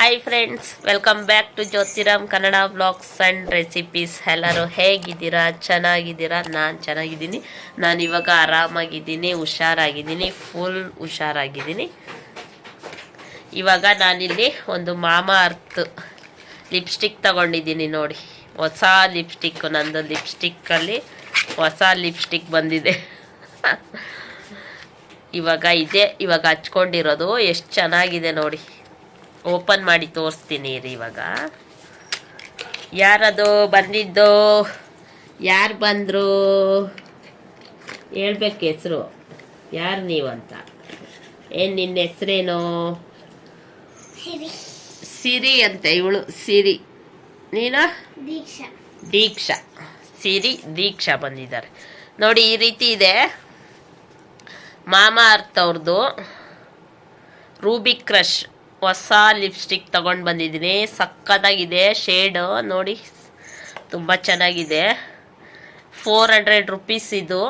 Hi friends welcome back to Jyothiram Kannada blogs and recipes ಎಲ್ಲರೂ ಹೇಗಿದ್ದೀರಾ? ಚೆನ್ನಾಗಿದ್ದೀರಾ? ನಾನು ಚೆನ್ನಾಗಿದ್ದೀನಿ. ನಾನು ಇವಾಗ ಆರಾಮಾಗಿದ್ದೀನಿ, ಹುಷಾರಾಗಿದ್ದೀನಿ ಫುಲ್ ಹುಷಾರಾಗಿದ್ದೀನಿ. ಇವಾಗ ನಾನಿಲ್ಲಿ ಒಂದು ಮಾಮ ಅರ್ತ್ ಲಿಪ್ಸ್ಟಿಕ್ ತಗೊಂಡಿದ್ದೀನಿ ನೋಡಿ. ಹೊಸ ಲಿಪ್ಸ್ಟಿಕ್ಕು ನಂದು ಲಿಪ್ಸ್ಟಿಕ್ಕಲ್ಲಿ ಹೊಸ ಲಿಪ್ಸ್ಟಿಕ್ ಬಂದಿದೆ. ಇವಾಗ ಇದೆ, ಇವಾಗ ಹಚ್ಕೊಂಡಿರೋದು. ಎಷ್ಟು ಚೆನ್ನಾಗಿದೆ ನೋಡಿ. ಓಪನ್ ಮಾಡಿ ತೋರಿಸ್ತೀನಿ ರೀ ಇವಾಗ. ಯಾರದು ಬಂದಿದ್ದು ಯಾರು ಬಂದರು? ಹೇಳ್ಬೇಕು ಹೆಸರು. ಯಾರು ನೀವಂತ ಏನು ನಿನ್ನ ಹೆಸರೇನು? ಸಿರಿ. ಸಿರಿ ಅಂತ ಇವಳು ಸಿರಿ. ನೀನು? ದೀಕ್ಷಾ. ದೀಕ್ಷಾ. ಸಿರಿ ದೀಕ್ಷಾ ಬಂದಿದ್ದಾರೆ. ನೋಡಿ ಈ ರೀತಿ ಇದೆ. ಮಾಮಾ ಅರ್ಥ ಅವ್ರದ್ದು ರೂಬಿಕ್ ಕ್ರಶ್. ಹೊಸ ಲಿಪ್ಸ್ಟಿಕ್ ತಗೊಂಡು ಬಂದಿದ್ದೀನಿ. ಸಕ್ಕತ್ತಾಗಿದೆ ಶೇಡು ನೋಡಿ, ತುಂಬ ಚೆನ್ನಾಗಿದೆ. ಫೋರ್ ಹಂಡ್ರೆಡ್ ರುಪೀಸ್ ಇದು.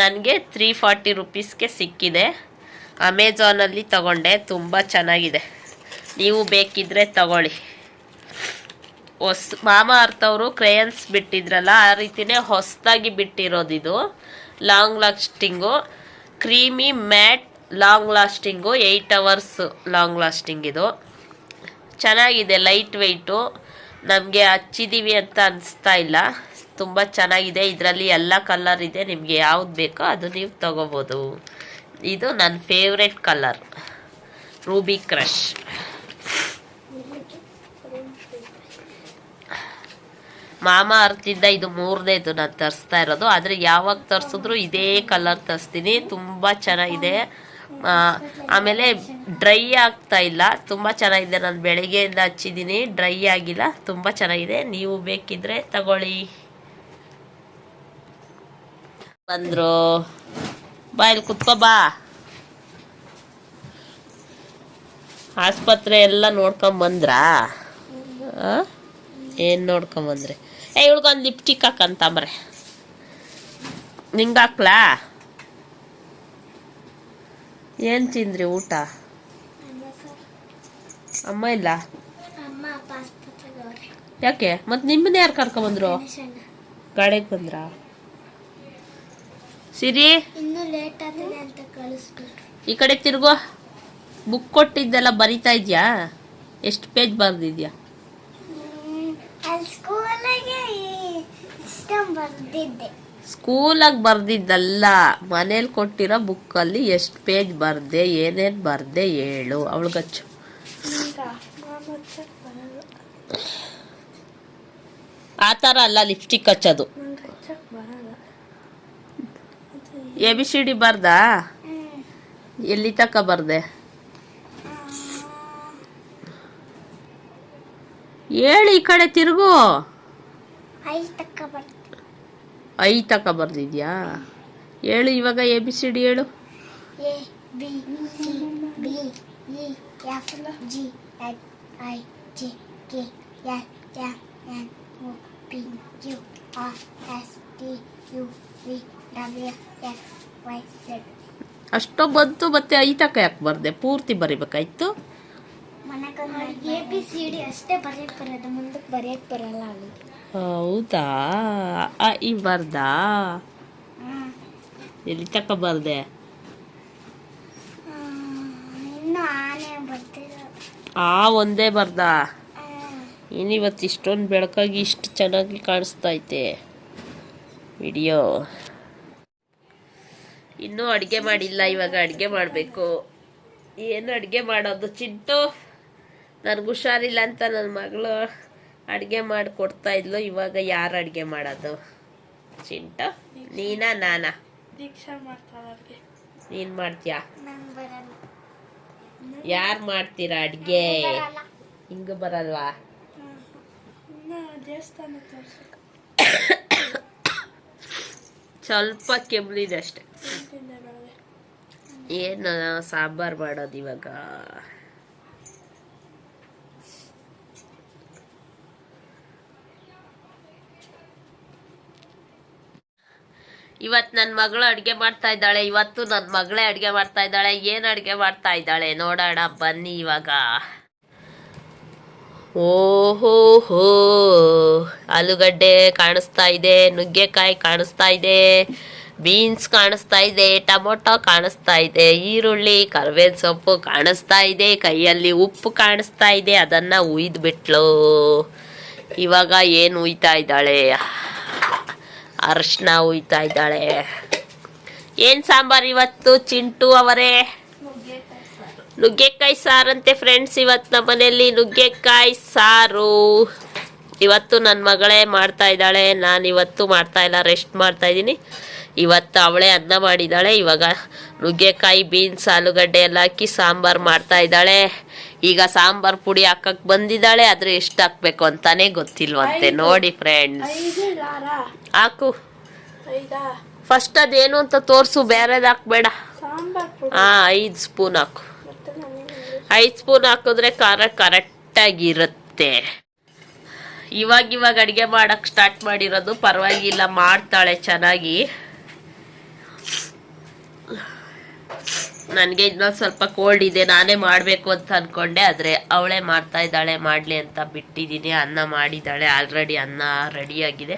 ನನಗೆ ತ್ರೀ ಫಾರ್ಟಿ ರುಪೀಸ್ಗೆ ಸಿಕ್ಕಿದೆ. ಅಮೆಝಾನಲ್ಲಿ ತಗೊಂಡೆ. ತುಂಬ ಚೆನ್ನಾಗಿದೆ. ನೀವು ಬೇಕಿದ್ದರೆ ತಗೊಳ್ಳಿ. ಹೊಸ, ಮಾಮ ಅರ್ಥವರು ಕ್ರೇಯನ್ಸ್ ಬಿಟ್ಟಿದ್ರಲ್ಲ, ಆ ರೀತಿನೇ ಹೊಸದಾಗಿ ಬಿಟ್ಟಿರೋದಿದು. Long lasting creamy matte long lasting eight hours long lasting ಇದು. ಚೆನ್ನಾಗಿದೆ ಲೈಟ್ ವೆಯ್ಟು ನಮಗೆ ಹಚ್ಚಿದ್ದೀವಿ ಅಂತ ಅನಿಸ್ತಾ ಇಲ್ಲ. ತುಂಬ ಚೆನ್ನಾಗಿದೆ, ಇದರಲ್ಲಿ ಎಲ್ಲ ಕಲರ್ ಇದೆ. ನಿಮಗೆ ಯಾವ್ದು ಬೇಕೋ ಅದು ನೀವು ತಗೋಬೋದು. ಇದು ನನ್ನ ಫೇವ್ರೆಟ್ ಕಲರ್ ರೂಬಿ ಕ್ರಶ್ ಮಾಮ ಅರ್ತಿಂದ ಇದು ಮೂರನೇದು ನಾನು ತರಿಸ್ತಾ ಇರೋದು. ಆದರೆ ಯಾವಾಗ ತರಿಸಿದ್ರು ಇದೇ ಕಲರ್ ತರಿಸ್ತೀನಿ. ತುಂಬ ಚೆನ್ನಾಗಿದೆ. ಆಮೇಲೆ ಡ್ರೈ ಆಗ್ತಾ ಇಲ್ಲ. ತುಂಬ ಚೆನ್ನಾಗಿದೆ ನಾನು ಬೆಳಗ್ಗೆಯಿಂದ ಹಚ್ಚಿದ್ದೀನಿ. ಡ್ರೈ ಆಗಿಲ್ಲ. ತುಂಬ ಚೆನ್ನಾಗಿದೆ. ನೀವು ಬೇಕಿದ್ರೆ ತಗೊಳ್ಳಿ. ಬಂದರು. ಬಾ, ಇಲ್ಲಿ ಕುತ್ಕೋ, ಬಾ. ಆಸ್ಪತ್ರೆ ಎಲ್ಲ ನೋಡ್ಕೊಂಬಂದ್ರಾ ಏನು ನೋಡ್ಕೊಂಬಂದ್ರಿ ಏ, ಇವಳಿಗೊಂದು ಲಿಪ್ಟಿಕ್ ಹಾಕಂತಂಬ್ರೆ ನಿಂಗೆ ಹಾಕ್ಲಾ? ಏನು ತಿಂದ್ರಿ ಊಟ? ಅಮ್ಮ ಇಲ್ಲ? ಯಾಕೆ? ಮತ್ತು ನಿಮ್ಮನ್ನ ಯಾರು ಕರ್ಕೊ ಬಂದ್ರು? ಗಾಡಿಗೆ ಬಂದ್ರಾ? ಸಿರಿ? ಈ ಕಡೆ ತಿರುಗೋ ಬುಕ್ ಕೊಟ್ಟಿದ್ದೆಲ್ಲ ಬರಿತಾ ಇದೆಯಾ? ಎಷ್ಟು ಪೇಜ್ ಬರೆದಿದ್ಯಾ? ಸ್ಕೂಲಿಗೆ ಇಷ್ಟ ಬರ್ದಿದ್ದೆ. ಸ್ಕೂಲಾಗಿ ಬರ್ದಿದ್ದಲ್ಲ ಮನೇಲಿ ಕೊಟ್ಟಿರೋ ಬುಕ್ಕಲ್ಲಿ ಎಷ್ಟು ಪೇಜ್ ಬರ್ದೆ ಏನೇನು ಬರ್ದೆ ಹೇಳು. ಅವಳಿಗಚ್ಚು ಆ ಥರ ಅಲ್ಲ ಲಿಪ್ಸ್ಟಿಕ್ ಹಚ್ಚೋದು. ಎ ಬಿ ಸಿ ಡಿ ಬರ್ದಾ? ಎಲ್ಲಿ ತಕ ಬರ್ದೆ? ಹೇಳಿ ಈ ಕಡೆ ತಿರುಗು. ತಕ್ಕ ಬರ್ತೀನಿ ಐ ತಕ ಬರ್ದಿದ್ಯಾ? ಹೇಳು ಇವಾಗ ಎ ಬಿ ಸಿ ಡಿ ಹೇಳು A B C E F G H I J K L M N O P Q R S T U V W X Y Z. ಅಷ್ಟೋ ಬಂತು ಮತ್ತೆ ಐ ತಕ ಯಾಕೆ ಬರ್ದೆ? ಪೂರ್ತಿ ಬರಿಬೇಕಾಯ್ತು? ಎ ಬಿ ಸಿ ಡಿ ಅಷ್ಟೇ ಬರೆಯಕ್ಕೆ ಬರೋದು ಮುಂದಕ್ಕೆ ಬರೆಯಕ್ಕೆ ಬರಲ್ಲ ಅವಳಿಗೆ ಹೌದಾ? ಅ ಈ ಬರ್ದಾ? ಎಲ್ಲಿ ತಕ್ಕ ಬರ್ದೆ? ಇನ್ನು ಆನೆ ಬರ್ತಿರೋ ಆ ಒಂದೇ ಬರ್ದಾ? ಇನ್ನಿವತ್ತು ಇಷ್ಟೊಂದು ಬೆಳಕಾಗಿ ಇಷ್ಟು ಚೆನ್ನಾಗಿ ಕಾಣಿಸ್ತಾ ಐತೆ ವಿಡಿಯೋ. ಇನ್ನೂ ಅಡುಗೆ ಮಾಡಿಲ್ಲ ಇವಾಗ ಅಡುಗೆ ಮಾಡಬೇಕು. ಏನು ಅಡುಗೆ ಮಾಡೋದು ಚಿಂಟು? ನನಗೆ ಹುಷಾರಿಲ್ಲ ಅಂತ ನನ್ನ ಮಗಳು ಅಡುಗೆ ಮಾಡಿ ಕೊಡ್ತಾ ಇದ್ಲು. ಇವಾಗ ಯಾರು ಅಡುಗೆ ಮಾಡೋದು? ಚಿಂಟ ನೀನಾ ನಾನಾ? ದೀಕ್ಷಾ ಮಾಡ್ತಾಳೆ ನೀನು ಮಾಡ್ತೀಯಾ? ಯಾರು ಮಾಡ್ತೀರಾ ಅಡುಗೆ? ಹಿಂಗ ಬರಲ್ವಾ? ಸ್ವಲ್ಪ ಕೆಮ್ಲಿದೆ ಅಷ್ಟೆ. ಏನು ಸಾಂಬಾರು ಮಾಡೋದು ಇವಾಗ? ಇವತ್ತು ನನ್ನ ಮಗಳು ಅಡುಗೆ ಮಾಡ್ತಾ ಇದ್ದಾಳೆ, ಇವತ್ತು ನನ್ನ ಮಗಳೇ ಅಡುಗೆ ಮಾಡ್ತಾ ಇದ್ದಾಳೆ, ಏನು ಅಡುಗೆ ಮಾಡ್ತಾ ಇದ್ದಾಳೆ ನೋಡೋಣ ಬನ್ನಿ ಇವಾಗ. ಓಹೋ ಹೋ, ಆಲೂಗಡ್ಡೆ ಕಾಣಿಸ್ತಾ ಇದೆ, ನುಗ್ಗೆಕಾಯಿ ಕಾಣಿಸ್ತಾ ಇದೆ, ಬೀನ್ಸ್ ಕಾಣಿಸ್ತಾ ಇದೆ, ಟೊಮೊಟೊ ಕಾಣಿಸ್ತಾ ಇದೆ, ಈರುಳ್ಳಿ, ಕರಿಬೇವಿನ ಸೊಪ್ಪು ಕಾಣಿಸ್ತಾ ಇದೆ, ಕೈಯಲ್ಲಿ ಉಪ್ಪು ಕಾಣಿಸ್ತಾ ಇದೆ, ಅದನ್ನು ಉಯ್ದುಬಿಟ್ಲು. ಇವಾಗ ಏನು ಉಯ್ತಾ ಇದ್ದಾಳೆ? ಅರ್ಶಿನ ಉಯ್ತಾ ಇದ್ದಾಳೆ. ಏನು ಸಾಂಬಾರ್ ಇವತ್ತು ಚಿಂಟು ಅವರೇ? ನುಗ್ಗೆಕಾಯಿ ಸಾರಂತೆ ಫ್ರೆಂಡ್ಸ್ ಇವತ್ತು ನಮ್ಮ ಮನೆಯಲ್ಲಿ ನುಗ್ಗೆಕಾಯಿ ಸಾರು. ಇವತ್ತು ನನ್ನ ಮಗಳೇ ಮಾಡ್ತಾ ಇದ್ದಾಳೆ. ನಾನು ಇವತ್ತು ಮಾಡ್ತಾ ಇಲ್ಲ ರೆಸ್ಟ್ ಮಾಡ್ತಾ ಇದ್ದೀನಿ. ಇವತ್ತು ಅವಳೇ ಅನ್ನ ಮಾಡಿದ್ದಾಳೆ. ಇವಾಗ ನುಗ್ಗೆಕಾಯಿ ಬೀನ್ಸ್ ಆಲೂಗಡ್ಡೆ ಎಲ್ಲ ಹಾಕಿ ಸಾಂಬಾರು ಮಾಡ್ತಾ ಇದ್ದಾಳೆ. ಈಗ ಸಾಂಬಾರ್ ಪುಡಿ ಹಾಕಕ್ ಬಂದಿದ್ದಾಳೆ ಆದ್ರೆ ಎಷ್ಟು ಹಾಕ್ಬೇಕು ಅಂತಾನೆ ಗೊತ್ತಿಲ್ವಂತೆ. ನೋಡಿ ಫ್ರೆಂಡ್ಸ್ ಹಾಕು. ಫಸ್ಟ್ ಅದೇನು ಅಂತ ತೋರಿಸು ಬೇರೆದು ಹಾಕ್ಬೇಡ. ಹಾಂ ಐದು ಸ್ಪೂನ್ ಹಾಕು. ಐದು ಸ್ಪೂನ್ ಹಾಕಿದ್ರೆ ಖಾರ ಕರೆಕ್ಟಾಗಿರುತ್ತೆ. ಇವಾಗ ಇವಾಗ ಅಡುಗೆ ಮಾಡಕ್ ಸ್ಟಾರ್ಟ್ ಮಾಡಿರೋದು ಪರವಾಗಿಲ್ಲ ಮಾಡ್ತಾಳೆ ಚೆನ್ನಾಗಿ. ನನಗೆ ಇನ್ನೊಂದು ಸ್ವಲ್ಪ ಕೋಲ್ಡ್ ಇದೆ, ನಾನೇ ಮಾಡಬೇಕು ಅಂತ ಅಂದ್ಕೊಂಡೆ ಆದರೆ ಅವಳೇ ಮಾಡ್ತಾ ಇದ್ದಾಳೆ, ಮಾಡಲಿ ಅಂತ ಬಿಟ್ಟಿದ್ದೀನಿ, ಅನ್ನ ಮಾಡಿದ್ದಾಳೆ ಆಲ್ರೆಡಿ ಅನ್ನ ರೆಡಿಯಾಗಿದೆ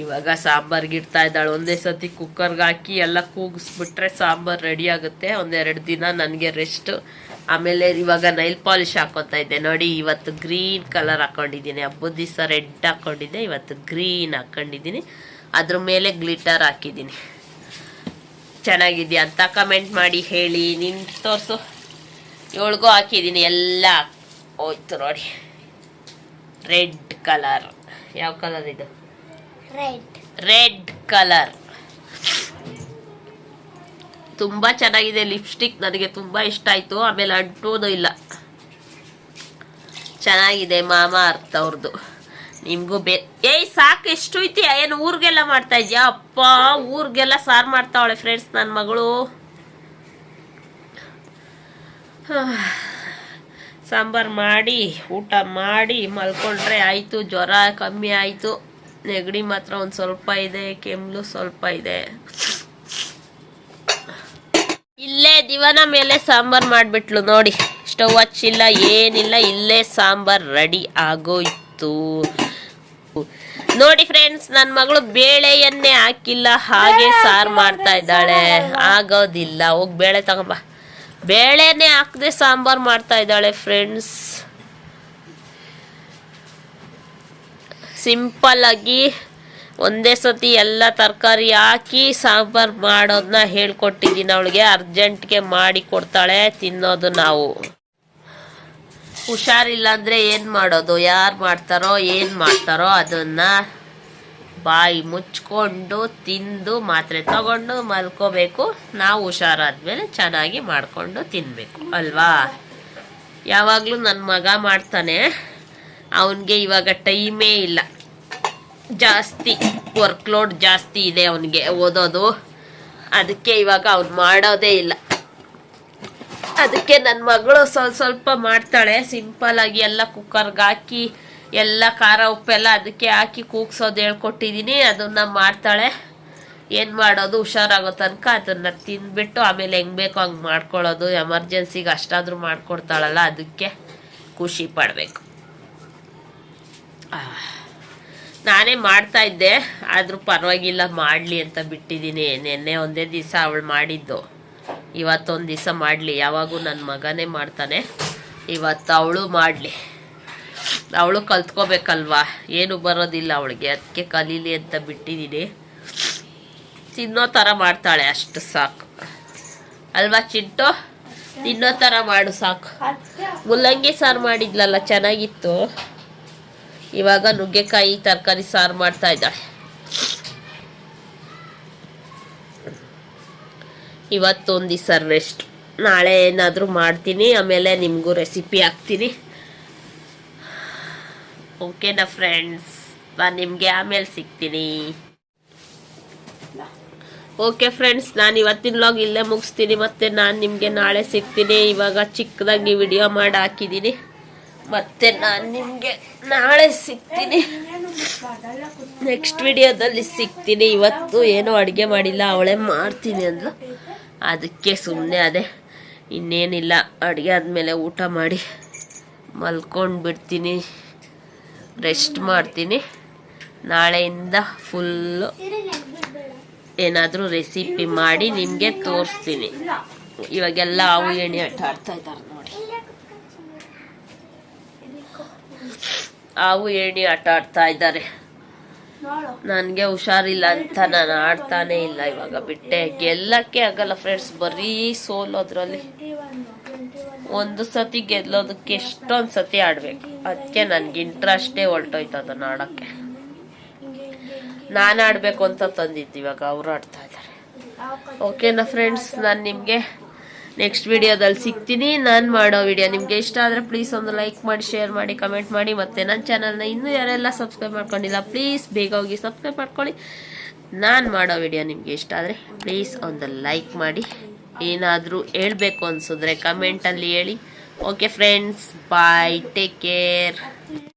ಇವಾಗ ಸಾಂಬಾರ್ಗೆ ಇಡ್ತಾ ಇದ್ದಾಳೆ, ಒಂದೇ ಸತಿ ಕುಕ್ಕರ್ಗೆ ಹಾಕಿ ಎಲ್ಲ ಕೂಗಿಸ್ಬಿಟ್ರೆ ಸಾಂಬಾರು ರೆಡಿ ಆಗುತ್ತೆ, ಒಂದೆರಡು ದಿನ ನನಗೆ ರೆಸ್ಟ್ ಆಮೇಲೆ ಇವಾಗ ನೈಲ್ ಪಾಲಿಷ್ ಹಾಕೋತಾ ಇದ್ದೆ, ನೋಡಿ ಇವತ್ತು ಗ್ರೀನ್ ಕಲರ್ ಹಾಕೊಂಡಿದ್ದೀನಿ, ಹಬ್ಬದ ದಿವಸ ರೆಡ್ ಹಾಕ್ಕೊಂಡಿದ್ದೆ ಇವತ್ತು ಗ್ರೀನ್ ಹಾಕ್ಕೊಂಡಿದ್ದೀನಿ ಅದ್ರ ಮೇಲೆ ಗ್ಲಿಟರ್ ಹಾಕಿದ್ದೀನಿ. ಚೆನ್ನಾಗಿದೆಯಾ ಅಂತ ಕಮೆಂಟ್ ಮಾಡಿ ಹೇಳಿ. ನಿನ್ ತೋರಿಸು. ಏಳ್ಗೂ ಹಾಕಿದ್ದೀನಿ ಎಲ್ಲ. ಹೋಯ್ತು ನೋಡಿ. ರೆಡ್ ಕಲರ್ ಯಾವ ಕಲರ್ ಇದು? ರೆಡ್ ರೆಡ್ ಕಲರ್ ತುಂಬ ಚೆನ್ನಾಗಿದೆ ಲಿಪ್ಸ್ಟಿಕ್ ನನಗೆ ತುಂಬ ಇಷ್ಟ ಆಯಿತು. ಆಮೇಲೆ ಅಂಟೋದು ಇಲ್ಲ. ಚೆನ್ನಾಗಿದೆ ಮಾಮ ಅರ್ಥ ಅವ್ರದ್ದು ನಿಮ್ಗೂ ಬೇ ಏಯ್, ಸಾಕು ಎಷ್ಟು ಐತಿ ಏನು ಊರಿಗೆಲ್ಲ ಮಾಡ್ತಾ ಇದ್ಯಾ? ಅಪ್ಪ, ಊರಿಗೆಲ್ಲ ಸಾರು ಮಾಡ್ತಾವಳೆ ಫ್ರೆಂಡ್ಸ್ ನನ್ನ ಮಗಳು. ಸಾಂಬಾರು ಮಾಡಿ, ಊಟ ಮಾಡಿ, ಮಲ್ಕೊಂಡ್ರೆ ಆಯಿತು, ಜ್ವರ ಕಮ್ಮಿ ಆಯಿತು. ನೆಗಡಿ ಮಾತ್ರ ಒಂದು ಸ್ವಲ್ಪ ಇದೆ ಕೆಮ್ಮಲು ಸ್ವಲ್ಪ ಇದೆ. ಇಲ್ಲೇ ದಿವನ ಮೇಲೆ ಸಾಂಬಾರ್ ಮಾಡಿಬಿಟ್ಲು, ನೋಡಿ. ಸ್ಟವ್ ಹಚ್ಚಿಲ್ಲ, ಏನಿಲ್ಲ, ಇಲ್ಲೇ ಸಾಂಬಾರ್ ರೆಡಿ ಆಗೋಯ್ತು. ನೋಡಿ ಫ್ರೆಂಡ್ಸ್ ನನ್ನ ಮಗಳು ಬೇಳೆಯನ್ನೇ ಹಾಕಿಲ್ಲ ಹಾಗೆ ಸಾರು ಮಾಡ್ತಾ ಇದ್ದಾಳೆ. ಆಗೋದಿಲ್ಲ ಹೋಗಿ ಬೇಳೆ ತಗೊಂಬ. ಬೇಳೆನೇ ಹಾಕದೆ ಸಾಂಬಾರ್ ಮಾಡ್ತಾ ಇದ್ದಾಳೆ ಫ್ರೆಂಡ್ಸ್ ಸಿಂಪಲ್ ಆಗಿ ಒಂದೇ ಸತಿ ಎಲ್ಲ ತರಕಾರಿ ಹಾಕಿ ಸಾಂಬಾರು ಮಾಡೋದನ್ನ ಹೇಳ್ಕೊಟ್ಟಿದ್ದೀನಿ. ಅವಳಿಗೆ ಅರ್ಜೆಂಟ್ಗೆ ಮಾಡಿ ಕೊಡ್ತಾಳೆ ತಿನ್ನೋದು ನಾವು. ಹುಷಾರಿಲ್ಲ ಅಂದರೆ ಏನು ಮಾಡೋದು? ಯಾರು ಮಾಡ್ತಾರೋ, ಏನು ಮಾಡ್ತಾರೋ ಅದನ್ನ ಬಾಯಿ ಮುಚ್ಕೊಂಡು ತಿಂದು ಮಾತ್ರೆ ತಗೊಂಡು ಮಲ್ಕೋಬೇಕು. ನಾವು ಹುಷಾರಾದ್ಮೇಲೆ ಚೆನ್ನಾಗಿ ಮಾಡಿಕೊಂಡು ತಿನ್ನಬೇಕು ಅಲ್ವಾ? ಯಾವಾಗಲೂ ನನ್ನ ಮಗ ಮಾಡ್ತಾನೆ. ಅವನಿಗೆ ಇವಾಗ ಟೈಮೇ ಇಲ್ಲ. ಜಾಸ್ತಿ ವರ್ಕ್ಲೋಡ್ ಜಾಸ್ತಿ ಇದೆ ಅವನಿಗೆ ಓದೋದು. ಅದಕ್ಕೆ ಇವಾಗ ಅವ್ನು ಮಾಡೋದೇ ಇಲ್ಲ. ಅದಕ್ಕೆ ನನ್ನ ಮಗಳು ಸ್ವಲ್ಪ ಸ್ವಲ್ಪ ಮಾಡ್ತಾಳೆ. ಸಿಂಪಲ್ ಆಗಿ ಎಲ್ಲ ಕುಕ್ಕರ್ಗೆ ಹಾಕಿ, ಎಲ್ಲ ಖಾರ ಉಪ್ಪೆಲ್ಲ ಅದಕ್ಕೆ ಹಾಕಿ ಕೂಗ್ಸೋದು ಹೇಳ್ಕೊಟ್ಟಿದ್ದೀನಿ ಅದನ್ನು ಮಾಡ್ತಾಳೆ. ಏನು ಮಾಡೋದು? ಹುಷಾರಾಗೋ ತನಕ ಅದನ್ನು ತಿಂದ್ಬಿಟ್ಟು ಆಮೇಲೆ ಹೆಂಗೆ ಬೇಕೋ ಹಂಗೆ ಮಾಡ್ಕೊಳ್ಳೋದು. ಎಮರ್ಜೆನ್ಸಿಗೆ ಅಷ್ಟಾದರೂ ಮಾಡ್ಕೊಡ್ತಾಳಲ್ಲ, ಅದಕ್ಕೆ ಖುಷಿ ಪಡಬೇಕು. ನಾನೇ ಮಾಡ್ತಾ ಇದ್ದೆ. ಆದರೂ ಪರವಾಗಿಲ್ಲ, ಮಾಡಲಿ ಅಂತ ಬಿಟ್ಟಿದ್ದೀನಿ ನಿನ್ನೆ ಒಂದೇ ದಿವಸ ಅವಳು ಮಾಡಿದ್ದು. ಇವತ್ತೊಂದು ದಿವಸ ಮಾಡಲಿ. ಯಾವಾಗೂ ನನ್ನ ಮಗನೇ ಮಾಡ್ತಾನೆ. ಇವತ್ತು ಅವಳು ಮಾಡಲಿ. ಅವಳು ಕಲ್ತ್ಕೋಬೇಕಲ್ವಾ? ಏನು ಬರೋದಿಲ್ಲ ಅವಳಿಗೆ. ಅದಕ್ಕೆ ಕಲೀಲಿ ಅಂತ ಬಿಟ್ಟಿದ್ದೀನಿ ತಿನ್ನೋ ಥರ ಮಾಡ್ತಾಳೆ. ಅಷ್ಟು ಸಾಕು. ಅಲ್ವಾ ಚಿಂಟು? ತಿನ್ನೋ ಥರ ಮಾಡು, ಸಾಕು. ಮುಲ್ಲಂಗಿ ಸಾರು ಮಾಡಿದ್ಲಲ್ಲ, ಚೆನ್ನಾಗಿತ್ತು. ಇವಾಗ ನುಗ್ಗೆಕಾಯಿ, ತರಕಾರಿ ಸಾರು ಮಾಡ್ತಾ ಇದ್ದಾಳೆ. ಇವತ್ತೊಂದು ದಿವಸ ರೆಸ್ಟ್ ನಾಳೆ ಏನಾದರೂ ಮಾಡ್ತೀನಿ, ಆಮೇಲೆ ನಿಮಗೂ ರೆಸಿಪಿ ಹಾಕ್ತೀನಿ. ಓಕೆನಾ ಫ್ರೆಂಡ್ಸ್ ನಾನು ನಿಮಗೆ ಆಮೇಲೆ ಸಿಗ್ತೀನಿ. ಓಕೆ ಫ್ರೆಂಡ್ಸ್ ನಾನು ಇವತ್ತಿನ ಲಾಗ್ ಇಲ್ಲೇ ಮುಗಿಸ್ತೀನಿ, ಮತ್ತು ನಾನು ನಿಮಗೆ ನಾಳೆ ಸಿಗ್ತೀನಿ. ಇವಾಗ ಚಿಕ್ಕದಾಗಿ ವಿಡಿಯೋ ಮಾಡಿ ಹಾಕಿದ್ದೀನಿ ಮತ್ತು ನಾನು ನಿಮಗೆ ನಾಳೆ ಸಿಗ್ತೀನಿ. ನೆಕ್ಸ್ಟ್ ವಿಡಿಯೋದಲ್ಲಿ ಸಿಗ್ತೀನಿ. ಇವತ್ತು ಏನೂ ಅಡುಗೆ ಮಾಡಿಲ್ಲ, ಅವಳೇ ಮಾಡ್ತೀನಿ ಅಂದ್ಲು. ಅದಕ್ಕೆ ಸುಮ್ಮನೆ ಅದೇ. ಇನ್ನೇನಿಲ್ಲ, ಅಡುಗೆ ಆದಮೇಲೆ ಊಟ ಮಾಡಿ ಮಲ್ಕೊಂಡು ಬಿಡ್ತೀನಿ. ರೆಸ್ಟ್ ಮಾಡ್ತೀನಿ. ನಾಳೆಯಿಂದ ಫುಲ್ಲು ಏನಾದರೂ ರೆಸಿಪಿ ಮಾಡಿ ನಿಮಗೆ ತೋರಿಸ್ತೀನಿ. ಇವಾಗೆಲ್ಲ ಹಾವು ಎಣ್ಣೆ ಆಟ ಆಡ್ತಾ ಇದ್ದಾರೆ ನೋಡಿ. ಹಾವು ಎಣ್ಣೆ ಆಟ ಆಡ್ತಾ ಇದ್ದಾರೆ. ನನಗೆ ಹುಷಾರಿಲ್ಲ ಅಂತ ನಾನು ಆಡ್ತಾನೆ ಇಲ್ಲ ಇವಾಗ, ಬಿಟ್ಟೆ. ಗೆಲ್ಲಕ್ಕೆ ಆಗಲ್ಲ ಫ್ರೆಂಡ್ಸ್ ಬರೀ ಸೋಲೋದ್ರಲ್ಲಿ ಒಂದು ಸತಿ ಗೆಲ್ಲೋದಕ್ಕೆ ಎಷ್ಟೊಂದು ಸತಿ ಆಡ್ಬೇಕು. ಅದಕ್ಕೆ ನನ್ಗೆ ಇಂಟ್ರೆಸ್ಟೇ ಹೊಲ್ಟೋಯ್ತು ಅದನ್ನ ಆಡೋಕ್ಕೆ. ನಾನು ಆಡಬೇಕು ಅಂತ ತಂದಿದ್ದು ಇವಾಗ, ಅವರು ಆಡ್ತಾ ಇದ್ದಾರೆ. ಓಕೆನಾ ಫ್ರೆಂಡ್ಸ್ ನಾನು ನಿಮಗೆ ನೆಕ್ಸ್ಟ್ ವಿಡಿಯೋದಲ್ಲಿ ಸಿಗ್ತೀನಿ. ನಾನು ಮಾಡೋ ವಿಡಿಯೋ ನಿಮಗೆ ಇಷ್ಟ ಆದರೆ ಪ್ಲೀಸ್ ಒಂದು ಲೈಕ್ ಮಾಡಿ ಶೇರ್ ಮಾಡಿ ಕಮೆಂಟ್ ಮಾಡಿ. ಮತ್ತು ನನ್ನ ಚಾನಲ್ನ ಇನ್ನೂ ಯಾರೆಲ್ಲ ಸಬ್ಸ್ಕ್ರೈಬ್ ಮಾಡ್ಕೊಂಡಿಲ್ಲ ಪ್ಲೀಸ್ ಬೇಗ ಹೋಗಿ ಸಬ್ಸ್ಕ್ರೈಬ್ ಮಾಡ್ಕೊಳ್ಳಿ. ನಾನು ಮಾಡೋ ವಿಡಿಯೋ ನಿಮಗೆ ಇಷ್ಟ ಆದರೆ ಪ್ಲೀಸ್ ಒಂದು ಲೈಕ್ ಮಾಡಿ. ಏನಾದರೂ ಹೇಳಬೇಕು ಅನಿಸಿದ್ರೆ ಕಮೆಂಟಲ್ಲಿ ಹೇಳಿ. Okay friends bye take care